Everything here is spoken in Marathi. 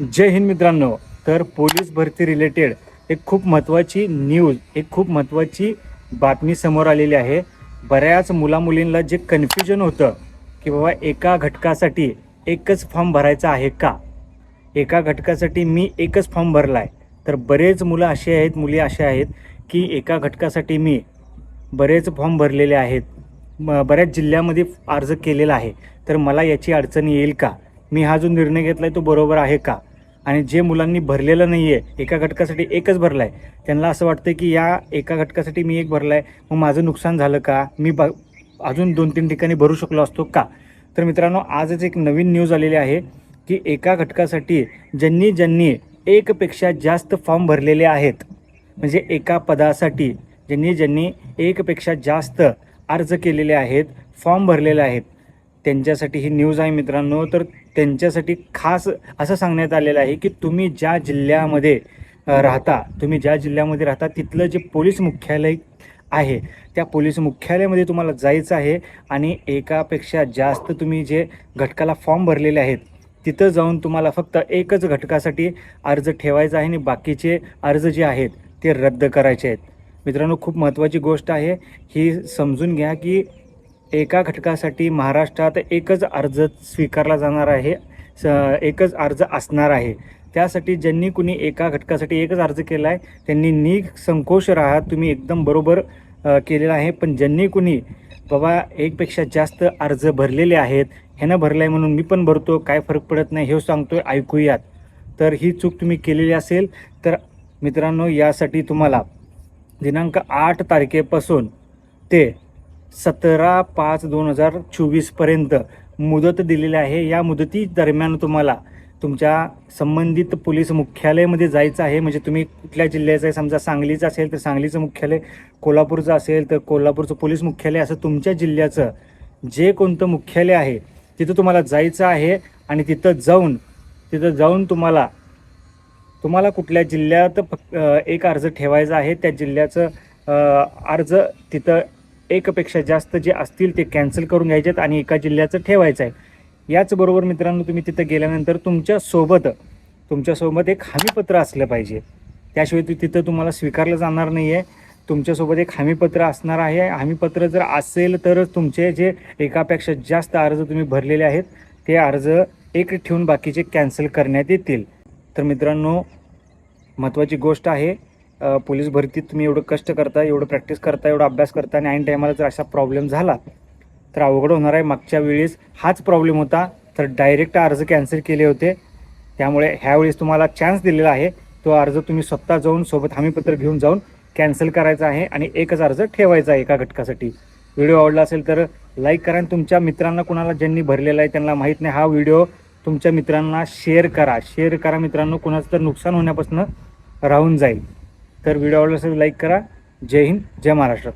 जय हिंद मित्रांनो. तर पोलीस भरती रिलेटेड एक खूप महत्त्वाची न्यूज एक खूप महत्त्वाची बातमी समोर आलेली आहे. बऱ्याच मुलामुलींना जे कन्फ्युजन होतं की बाबा एका घटकासाठी एकच फॉर्म भरायचा आहे का? एका घटकासाठी मी एकच फॉर्म भरला आहे तर बरेच मुलं असे आहेत मुली अशा आहेत की एका घटकासाठी मी बरेच फॉर्म भरलेले आहेत. म बऱ्याच जिल्ह्यामध्ये अर्ज केलेला आहे. तर मला याची अडचण येईल का? मी हा जो निर्णय घेतला आहे तो बरोबर आहे का? आणि जे मुलांनी भरलेलं नाही आहे एका घटकासाठी एकच भरला आहे त्यांना असं वाटतं की या एका घटकासाठी मी एक भरला आहे मग माझं नुकसान झालं का? मी ब अजून दोन तीन ठिकाणी भरू शकलो असतो का? तर मित्रांनो आजच एक नवीन न्यूज आलेली आहे की एका घटकासाठी ज्यांनी ज्यांनी एकपेक्षा जास्त फॉर्म भरलेले आहेत म्हणजे एका पदासाठी ज्यांनी ज्यांनी एकपेक्षा जास्त अर्ज केलेले आहेत फॉर्म भरलेले आहेत त्यांच्यासाठी ही न्यूज आहे मित्रांनो. तर त्यांच्यासाठी खास असं सांगण्यात आलेलं आहे की तुम्ही ज्या जिल्ह्यामध्ये राहता तुम्ही ज्या जिल्ह्यामध्ये राहता तिथलं जे पोलीस मुख्यालय आहे त्या पोलीस मुख्यालयामध्ये तुम्हाला जायचं आहे आणि एकापेक्षा जास्त तुम्ही जे घटकाला फॉर्म भरलेले आहेत तिथं जाऊन तुम्हाला फक्त एकच घटकासाठी अर्ज ठेवायचा आहे आणि बाकीचे अर्ज जे आहेत ते रद्द करायचे आहेत. मित्रांनो खूप महत्त्वाची गोष्ट आहे. ही समजून घ्या की एका घटकासाठी महाराष्ट्रात एकच अर्ज स्वीकारला जाणार आहे स एकच अर्ज असणार आहे. त्यासाठी ज्यांनी कुणी एका घटकासाठी एकच अर्ज केला आहे त्यांनी निसंकोच राहा तुम्ही एकदम बरोबर केलेला आहे. पण ज्यांनी कुणी बाबा एकपेक्षा जास्त अर्ज भरलेले आहेत ह्यानं भरलं आहे म्हणून मी पण भरतो काय फरक पडत नाही हे सांगतो ऐकूयात. तर ही चूक तुम्ही केलेली असेल तर मित्रांनो यासाठी तुम्हाला दिनांक आठ तारखेपासून ते सतरा पाच दोन हजार चोवीसपर्यंत मुदत दिलेली आहे. या मुदती दरम्यान तुम्हाला तुमच्या संबंधित पोलीस मुख्यालयामध्ये जायचं आहे. म्हणजे तुम्ही कुठल्या जिल्ह्याचं आहे? समजा सांगलीचं असेल तर सांगलीचं मुख्यालय कोल्हापूरचं असेल तर कोल्हापूरचं पोलीस मुख्यालय असं तुमच्या जिल्ह्याचं जे कोणतं मुख्यालय आहे तिथं तुम्हाला जायचं आहे आणि तिथं जाऊन तिथं जाऊन तुम्हाला तुम्हाला कुठल्या जिल्ह्यात फक्त एक अर्ज ठेवायचा आहे. त्या जिल्ह्याचं अर्ज तिथं एकपेक्षा जास्त जे असतील ते कॅन्सल करून घ्यायचे आहेत आणि एका जिल्ह्याचं ठेवायचं आहे. याचबरोबर मित्रांनो तुम्ही तिथं गेल्यानंतर तुमच्यासोबत तुमच्यासोबत एक हमीपत्र असलं पाहिजे. त्याशिवाय तिथं तुम्हाला स्वीकारलं जाणार नाही आहे तुमच्यासोबत एक हमीपत्र असणार आहे. हमीपत्र जर असेल तरच तुमचे जे एकापेक्षा जास्त अर्ज तुम्ही भरलेले आहेत ते अर्ज एक ठेवून बाकीचे कॅन्सल करण्यात येतील. तर मित्रांनो महत्त्वाची गोष्ट आहे पोलीस भरतीत तुम्ही एवढं कष्ट करता एवढं प्रॅक्टिस करता एवढा अभ्यास करता आणि ऐन टायमाला जर असा प्रॉब्लेम झाला तर अवघड होणार आहे. मागच्या वेळेस हाच प्रॉब्लेम होता तर डायरेक्ट अर्ज कॅन्सल केले होते. त्यामुळे ह्यावेळेस तुम्हाला चान्स दिलेला आहे. तो अर्ज तुम्ही स्वतः जाऊन सोबत हमीपत्र घेऊन जाऊन कॅन्सल करायचा आहे आणि एकच अर्ज ठेवायचा आहे एका घटकासाठी. व्हिडिओ आवडला असेल तर लाईक करा आणि तुमच्या मित्रांना कुणाला ज्यांनी भरलेला आहे त्यांना माहीत नाही हा व्हिडिओ तुमच्या मित्रांना शेअर करा. शेअर करा मित्रांनो कुणाचं तर नुकसान होण्यापासून राहून जाईल. तर व्हिडिओ आवडला असेल लाईक करा. जय हिंद जय महाराष्ट्र.